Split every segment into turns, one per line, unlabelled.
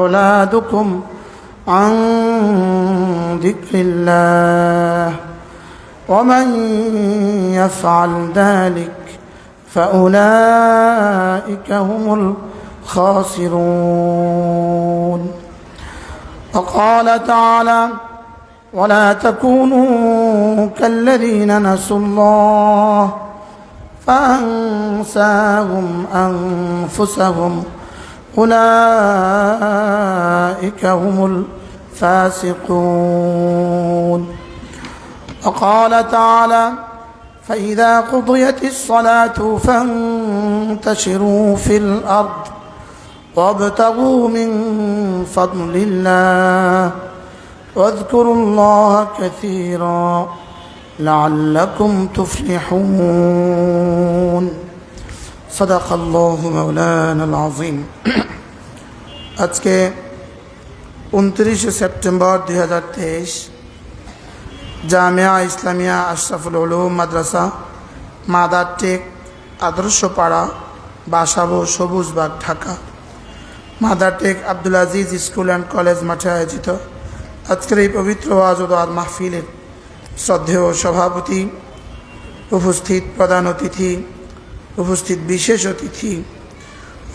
أولادكم عن ذكر الله ومن يفعل ذلك فأولئك هم الخاسرون. وقال تعالى ولا تكونوا كالذين نسوا الله فأنساهم أنفسهم أولئك هم الفاسقون. وقال تعالى فإذا قضيت الصلاة فانتشروا في الأرض وابتغوا من فضل الله واذكروا الله كثيرا لعلكم تفلحون. صدق الله مولانا العظيم আজকে উনত্রিশে সেপ্টেম্বর দুই হাজার তেইশ Jamia Islamia Ashraful Uloom Madrasa Madartek Adarshapara Basabo Sabujbagh Dhaka Madartek Abdul Aziz school and college মাঠে আয়োজিত আজকের এই পবিত্র আজদার মাহফিলের শ্রদ্ধেয় সভাপতি উপস্থিত প্রধান অতিথি উপস্থিত বিশেষ অতিথি,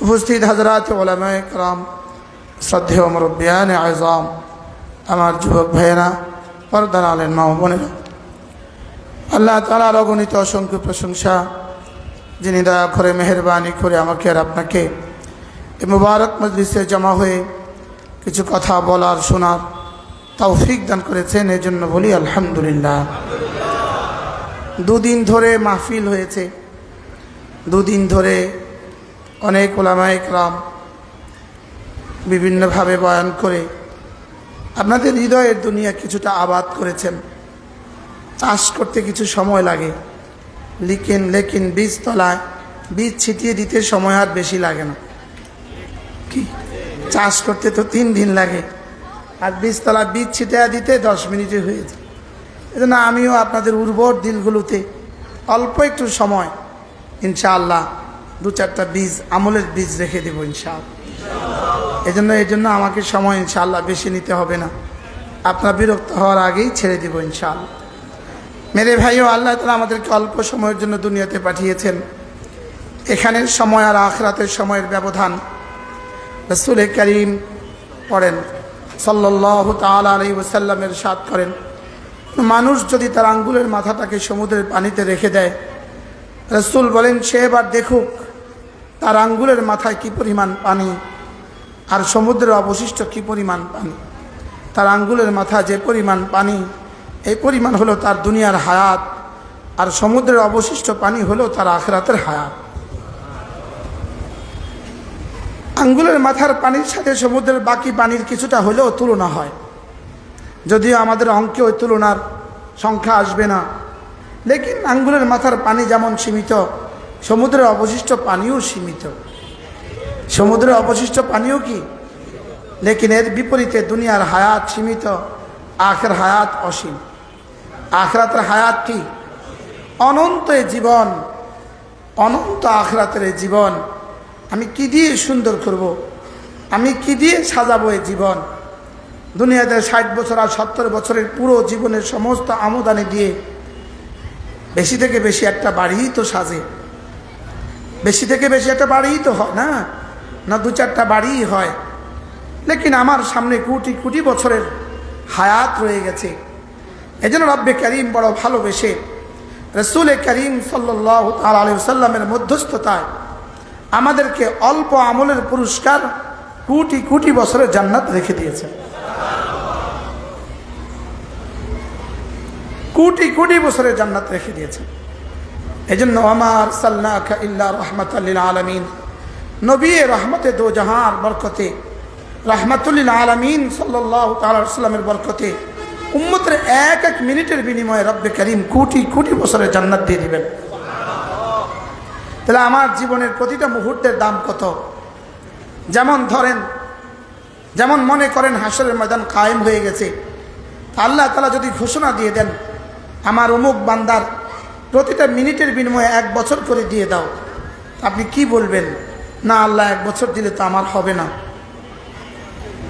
উপস্থিত হাজরাত ওলামায় কালাম শ্রদ্ধেয় মুরব্বিয়ান আজম আমার যুবক ভাইয়েরা, পর্দার আলেন মা বোনেরা। আল্লাহ তালার অগণিত অসংখ্য প্রশংসা, যিনি দয়া করে, মেহরবানি করে আমাকে আর আপনাকে এই মুবারক মজলিসে জমা হয়ে কিছু কথা বলার, শোনার তৌফিক দান করেছেন। এই জন্য বলি আলহামদুলিল্লাহ। দুদিন ধরে মাহফিল হয়েছে। দুদিন ধরে অনেক ওলামায় রাম বিভিন্নভাবে বয়ান করে আপনাদের হৃদয়ের দুনিয়া কিছুটা আবাদ করেছেন। চাষ করতে কিছু সময় লাগে। লিকেন লেকিন বীজ তলায় বীজ ছিটিয়ে দিতে সময় আর বেশি লাগে না। কি? চাষ করতে তো তিন দিন লাগে। আর বীজতলা বীজ ছিটিয়ে দিতে দশ মিনিটে হয়ে যায়। এজন্য আমিও আপনাদের উর্বর দিনগুলোতে অল্প একটু সময় ইনশাআল্লাহ দু চারটা বীজ, আমলের বীজ রেখে দেবো ইনশাআল্লাহ। এই জন্য এই জন্য আমাকে সময় ইনশাআল্লাহ বেশি নিতে হবে না। আপনার বিরক্ত হওয়ার আগেই ছেড়ে দিব ইনশাআল্লাহ। মেরে ভাইও, আল্লাহ তালা আমাদেরকে অল্প সময়ের জন্য দুনিয়াতে পাঠিয়েছেন। এখানের সময় আর আখরাতের সময়ের ব্যবধান। রসুল করিম পড়েন সাল্লাহ তাল আলী ওসাল্লামের সাদ করেন। মানুষ যদি তার আঙ্গুলের মাথাটাকে সমুদ্রের পানিতে রেখে দেয় রসুল বলেন, সে এবার দেখুক তার আঙ্গুলের মাথায় কি পরিমাণ পানি আর সমুদ্রের অবশিষ্ট কি পরিমাণ পানি। তার আঙ্গুলের মাথা যে পরিমাণ পানি, এই পরিমাণ হলো তার দুনিয়ার হায়াত আর সমুদ্রের অবশিষ্ট পানি হলো তার আখরাতের হায়াত। আঙ্গুলের মাথার পানির সাথে সমুদ্রের বাকি পানির কিছুটা হলেও তুলনা হয়। যদিও আমাদের অঙ্কে ওই তুলনার সংখ্যা আসবে না লেকিন আঙ্গুলের মাথার পানি যেমন সীমিত, সমুদ্রের অবশিষ্ট পানিও সীমিত। সমুদ্রের অবশিষ্ট পানিও কি? লেকিন এর বিপরীতে দুনিয়ার হায়াত সীমিত, আখের হায়াত অসীম। আখরাতের হায়াত কি? অনন্ত জীবন, অনন্ত আখরাতের জীবন। আমি কি দিয়ে সুন্দর করব। আমি কি দিয়ে সাজাবো এই জীবন? দুনিয়াতে ষাট বছর আর সত্তর বছরের পুরো জীবনের সমস্ত আমদানি দিয়ে বেশি থেকে বেশি একটা বাড়িই তো সাজে। বেশি থেকে বেশি একটা বাড়িই তো হয় না? না দু চারটা বাড়িই হয়। লেকিন আমার সামনে কোটি কোটি বছরের হায়াত রয়ে গেছে। এই জন্য রব্বে করিম বড় ভালোবেসে রসুল করিম সাল্লাহ আলী সাল্লামের মধ্যস্থতায় আমাদেরকে অল্প আমলের পুরস্কার কোটি কোটি বছরের জান্নাত রেখে দিয়েছে কোটি কোটি বছরের জান্নাত রেখে দিয়েছেন এই জন্য আমার ইল্লা রহমত আলমিন। নবী রহমতে দো জাহার বরকতে রহমতুল্লিল আলমিন সাল্লাহ বরকতে উম্মতের এক এক মিনিটের বিনিময়ে রব্বে করিম কোটি কোটি বছরের জান্নাত দিয়ে দিবেন। তাহলে আমার জীবনের প্রতিটা মুহূর্তের দাম কত? যেমন ধরেন, যেমন মনে করেন হাসরের ময়দান কায়েম হয়ে গেছে আল্লাহ তালা যদি ঘোষণা দিয়ে দেন আমার অমুক বান্দার প্রতিটা মিনিটের বিনিময়ে এক বছর করে দিয়ে দাও। আপনি কি বলবেন? না, আল্লাহ এক বছর দিলে তো আমার হবে না।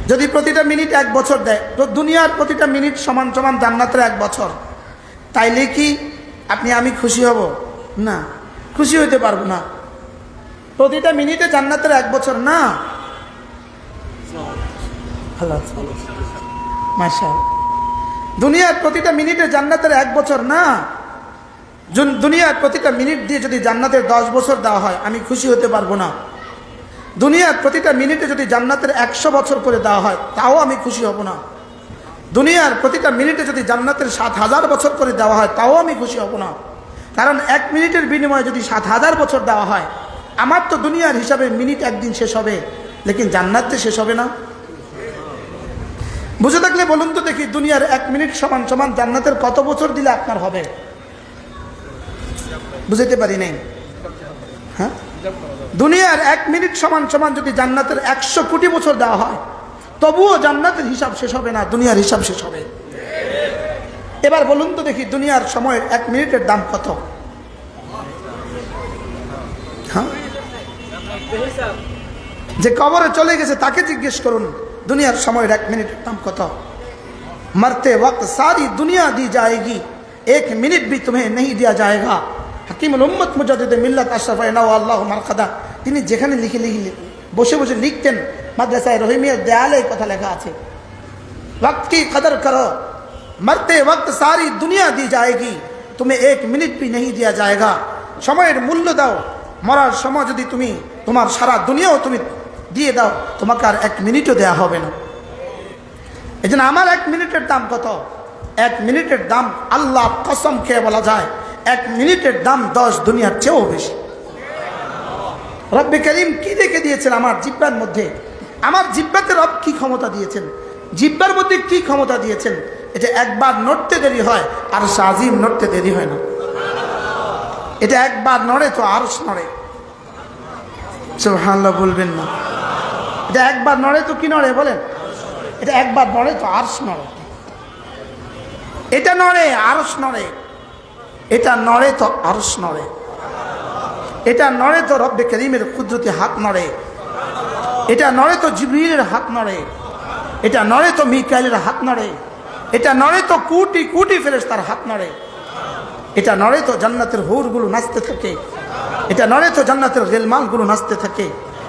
যদি প্রতিটা মিনিট এক বছর দেয়, তো দুনিয়ার প্রতিটা মিনিট সমান সমান জান্নাতের এক বছর। তাইলে কি আপনি আমি খুশি হব? না, খুশি হইতে পারব না। প্রতিটা মিনিটে জান্নাতের এক বছর, না? মাশা দুনিয়ার প্রতিটা মিনিটে জান্নাতের এক বছর না। দুনিয়ার প্রতিটা মিনিট দিয়ে যদি জান্নাতের দশ বছর দেওয়া হয়, আমি খুশি হতে পারব না। দুনিয়ার প্রতিটা মিনিটে যদি জান্নাতের একশো বছর করে দেওয়া হয়, তাও আমি খুশি হব না। দুনিয়ার প্রতিটা মিনিটে যদি জান্নাতের সাত হাজার বছর করে দেওয়া হয়, তাও আমি খুশি হব না। কারণ এক মিনিটের বিনিময়ে যদি সাত হাজার বছর দেওয়া হয়, আমার তো দুনিয়ার হিসাবে মিনিট একদিন শেষ হবে, লেকিন জান্নাতে শেষ হবে না। বুঝে থাকলে বলুন তো দেখি দুনিয়ার এক মিনিট সমান সমান জান্নাতের কত বছর দিলে আপনার হবে? বুঝতে পারি নাই? হ্যাঁ? দুনিয়ার এক মিনিট সমান সমান যদি জান্নাতের একশো কোটি বছর দেওয়া হয়, তবুও জান্নাতের হিসাব শেষ হবে না, দুনিয়ার হিসাব শেষ হবে। এবার বলুন তো দেখি দুনিয়ার সময়ের এক মিনিটের দাম কত? হ্যাঁ? যে কবরে চলে গেছে তাকে জিজ্ঞেস করুন। দুনিয়ার সময়ের এক মিনিটের দাম কত मरते वक्त सारी दुनिया दी जाएगी एक मिनट भी तुम्हें नहीं दिया जाएगा হাকিম উম্মত মুজাদ্দিদ মিল্লাত আশরাফ আল্লাহ মারকাদা তিনি যেখানে লিখে লিখে বসে বসে লিখতেন মাদ্রাসায় রহিমিয়ার দেয়ালে এই কথা লেখা আছে वक्त की कदर करो मरते वक्त सारी दुनिया दी जाएगी तुम्हें एक मिनट भी नहीं दिया जाएगा সময়ের মূল্য দাও মরার সময় যদি তুমি তোমার সারা দুনিয়াও তুমি দিয়ে দাও, তোমাকে আর এক মিনিটও দেয়া হবে না। এই জন্য আমার এক মিনিটের দাম কত? এক মিনিটের দাম আল্লাহ কসম খেয়ে বলা যায়, এক মিনিটের দাম দশ দুনিয়ার চেয়েও বেশি। রব্বে করিম কি রেখে দিয়েছেন আমার জিব্বার মধ্যে? আমার জিব্বাতে রব কি ক্ষমতা দিয়েছেন? জিব্বার মধ্যে কি ক্ষমতা দিয়েছেন? এটা একবার নড়তে দেরি হয় আর সাজিম নড়তে দেরি হয় না। এটা একবার নড়ে তো আরস নড়ে। সুবহানাল্লাহ বলবেন না। এটা একবার নড়ে তো কি নড়ে বলেন? এটা একবার নড়ে তো আরস নড়ে। এটা নড়ে আরস নড়ে। এটা নড়ে তো আরস নড়ে। এটা নড়ে তো রব্বে করিমের কুদরতি হাত নড়ে। এটা নড়ে তো জিবরিলের হাত নড়ে। এটা নড়ে তো মিকাইলের হাত নড়ে। এটা নড়ে তো কুটি কুটি ফেরেস তার হাত নড়ে। এটা নড়ে তো জান্নাতের হৌরগুলো নাচতে থাকে। এটা নড়ে তো জান্নাতের রেলমালগুলো নাচতে থাকে।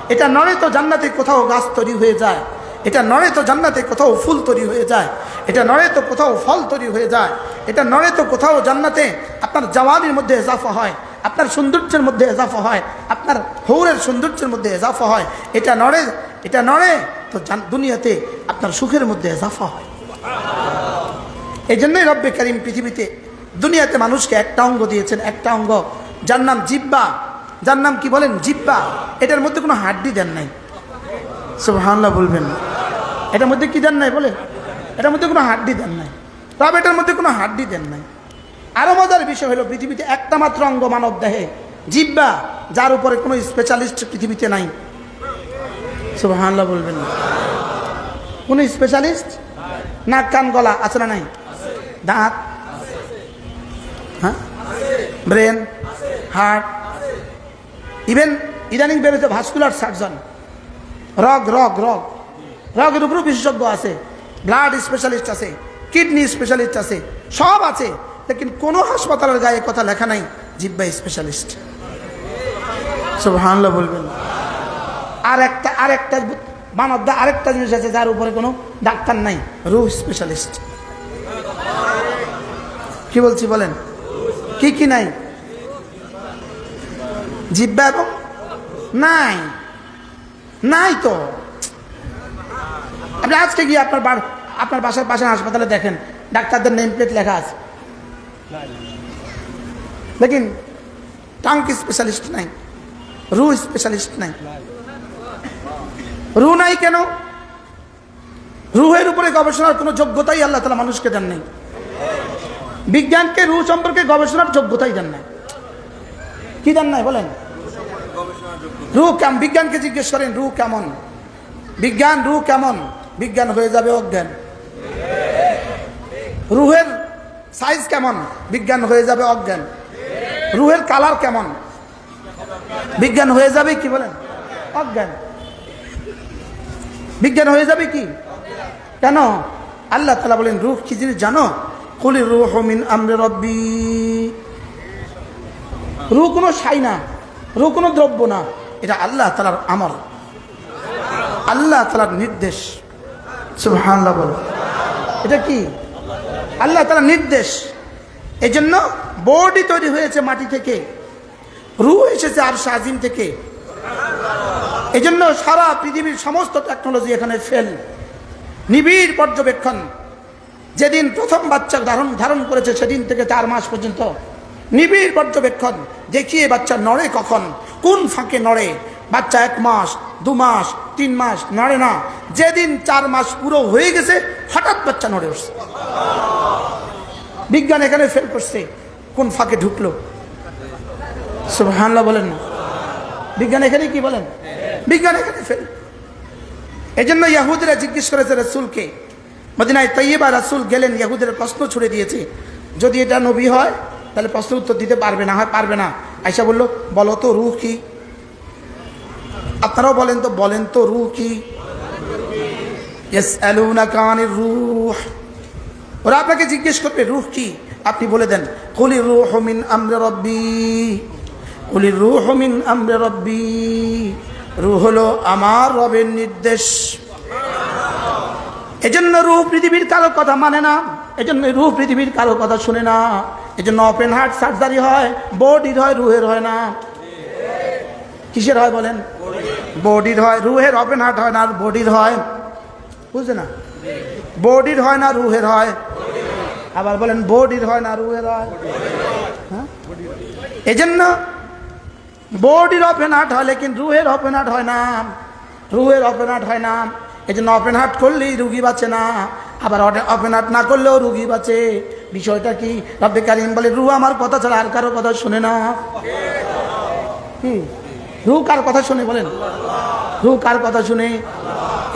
এটা নড়ে তো জান্নাতে কোথাও গাছ তৈরি হয়ে যায়। এটা নড়ে তো জান্নাতে কোথাও ফুল তৈরি হয়ে যায়। এটা নড়ে তো কোথাও ফল তৈরি হয়ে যায়। এটা নড়ে তো কোথাও জান্নাতে আপনার জওয়ানির মধ্যে এজাফা হয়। আপনার সৌন্দর্যের মধ্যে এজাফা হয়। আপনার হৌরের সৌন্দর্যের মধ্যে এজাফা হয়। এটা নড়ে এটা নড়ে তো দুনিয়াতে আপনার সুখের মধ্যে এজাফা হয়। এই জন্যই রব্বে করিম পৃথিবীতে, দুনিয়াতে মানুষকে একটা অঙ্গ দিয়েছেন, একটা অঙ্গ। যার নাম জিব্বা। যার নাম কি বলেন? জিব্বা। এটার মধ্যে কোনো হাড্ডি দেন নাই। সুবহানাল্লাহ বলবেন। এটার মধ্যে কি দেন নাই বলে? এটার মধ্যে কোনো হাড্ডি দেন নাই। তবে এটার মধ্যে কোনো হাড্ডি দেন নাই। আরও মজার বিষয় হলো পৃথিবীতে একটা মাত্র অঙ্গ মানব দেহে জিব্বা, যার উপরে কোনো স্পেশালিস্ট পৃথিবীতে নাই। সুবহানাল্লাহ বলবেন। কোনো স্পেশালিস্ট নাক, কান, গলা আছে না নাই? দাঁত? হ্যাঁ? ব্রেন হার্ট ইভেন ইদানিং বেরোতে ভাস্কুলার সার্জন রগ রগ রগ। রগের উপরেও বিশেষজ্ঞ আছে। ব্লাড স্পেশালিস্ট আছে কিডনি স্পেশালিস্ট আছে, সব আছে। লেকিন কোনো হাসপাতালের গায়ে কথা লেখা নাই, জিব্বা স্পেশালিস্ট সব হানলা বলবেন। আর একটা আর একটা মানব দা আরেকটা জিনিস আছে যার উপরে কোনো ডাক্তার নাই, রুহ স্পেশালিস্ট কি বলছি বলেন? কি কি নাই? জিব্বা এবং নাই। নাই তো। আপনি আজকে গিয়ে আপনার আপনার বাসার পাশে হাসপাতালে দেখেন। ডাক্তারদের নেম প্লেট লেখা আছে। লেকিন টাঙ্ক স্পেশালিস্ট নাই রু স্পেশালিস্ট নাই। রু নাই কেন? রুহের উপরে গবেষণার কোনো যোগ্যতাই আল্লাহ তালা মানুষকে দেন নাই। বিজ্ঞানকে রু সম্পর্কে গবেষণার যোগ্যতাই দেন নাই। কি দেন নাই, বলেন। রু কেমন? বিজ্ঞানকে জিজ্ঞেস করেন রু কেমন? বিজ্ঞান রু কেমন? বিজ্ঞান হয়ে যাবে অজ্ঞান। রুহের সাইজ কেমন? বিজ্ঞান হয়ে যাবে অজ্ঞান। রুহের কালার কেমন? বিজ্ঞান হয়ে যাবে কি, বলেন? অজ্ঞান। বিজ্ঞান হয়ে যাবে কি? কেন? আল্লাহ তালা বলেন, রুহ কি জিনিস জানো? কুলি রুহ মিন আমরে রব্বি। রু কোনো সাই না রু কোনো দ্রব্য না। এটা আল্লাহ তালার আমল। আল্লাহ তালার নির্দেশ। সুবহানাল্লাহ বলো। এটা কি? আল্লাহ তালার নির্দেশ। এই জন্য বডি তৈরি হয়েছে মাটি থেকে। রু এসেছে আর সাজিম থেকে। এই জন্য সারা পৃথিবীর সমস্ত টেকনোলজি এখানে ফেল নিবিড় পর্যবেক্ষণ। যেদিন প্রথম বাচ্চা ধারণ ধারণ করেছে, সেদিন থেকে চার মাস পর্যন্ত নিবিড় পর্যবেক্ষণ দেখিয়ে বাচ্চা নড়ে কখন? কোন ফাঁকে নড়ে? বাচ্চা এক মাস, দু মাস, তিন মাস নড়ে না। যেদিন চার মাস পুরো হয়ে গেছে, হঠাৎ বাচ্চা নড়ে উঠছে। বিজ্ঞান এখানে ফেল করছে, কোন ফাঁকে ঢুকলো? সুবহানাল্লাহ বলেন না। বিজ্ঞান এখানে কি বলেন? বিজ্ঞান এখানে ফেল এই জন্য ইয়াহুদিরা জিজ্ঞেস করেছে রসুলকে, মদিনায় তৈবা রাসুল গেলেন, ইয়াহুদের প্রশ্ন ছুড়ে দিয়েছে, যদি এটা নবী হয় তাহলে প্রশ্ন উত্তর দিতে পারবে না, হয় পারবে না। আয়সা বলল, বলো তো রুহ কি? আপনারাও বলেন তো বলেন তো রুহ কি? রুহ। ওরা আপনাকে জিজ্ঞেস করবে, রুহ কি? আপনি বলে দেন কলি রুহ মিন আমরে রব্বি। কলি রুহ মিন আমরে রব্বি। রুহ হলো আমার রবের নির্দেশ। এজন্য রুহ পৃথিবীর কারও কথা মানে না। এজন্য রুহ পৃথিবীর কারও কথা শুনে না। এজন্য ওপেন হার্ট সার্জারি হয় বডির হয়, রুহের হয় না। কিসের হয় বলেন? বডির হয়, রুহের ওপেন হার্ট হয় না, আর বডির হয়। বুঝছে না? বডির হয় না, রুহের হয়। আবার বলেন, বডির হয় না, রুহের হয়। হ্যাঁ? জন্য বডির ওপেন হার্ট হয় লেকিন রুহের ওপেন হার্ট হয় না। রুহের ওপেন হার্ট হয় না। এই জন্য ওপেন হার্ট করলেই রুগী বাঁচে না। আবার ওপেন হার্ট না করলেও রুগী বাঁচে। বিষয়টা কি? রব্বে কারিম বলে রু আমার কথা ছাড়া আর কারও কথা শুনে না। রু কার কথা শুনে বলেন? রু কার কথা শুনে?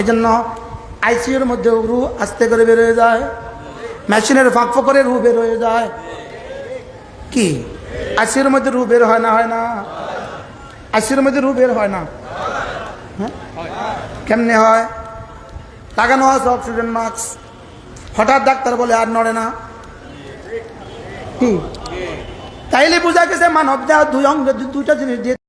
এই জন্য আইসিউর মধ্যে রু আস্তে করে বেরোয় যায়। মেশিনের ফাঁক করে রু বের হয়ে যায়। কি? আইসিউর মধ্যে রু বের হয় না হয় না? আইসিউর মধ্যে রু বের হয় না? হ্যাঁ? কেমনে হয়? লাগানো আছে অক্সিজেন মাস্ক হঠাৎ ডাক্তার বলে, আর নড়ে না। কি? তাইলে বোঝা গেছে মানব দেহ দুই অঙ্গ দুইটা জিনিস দিয়ে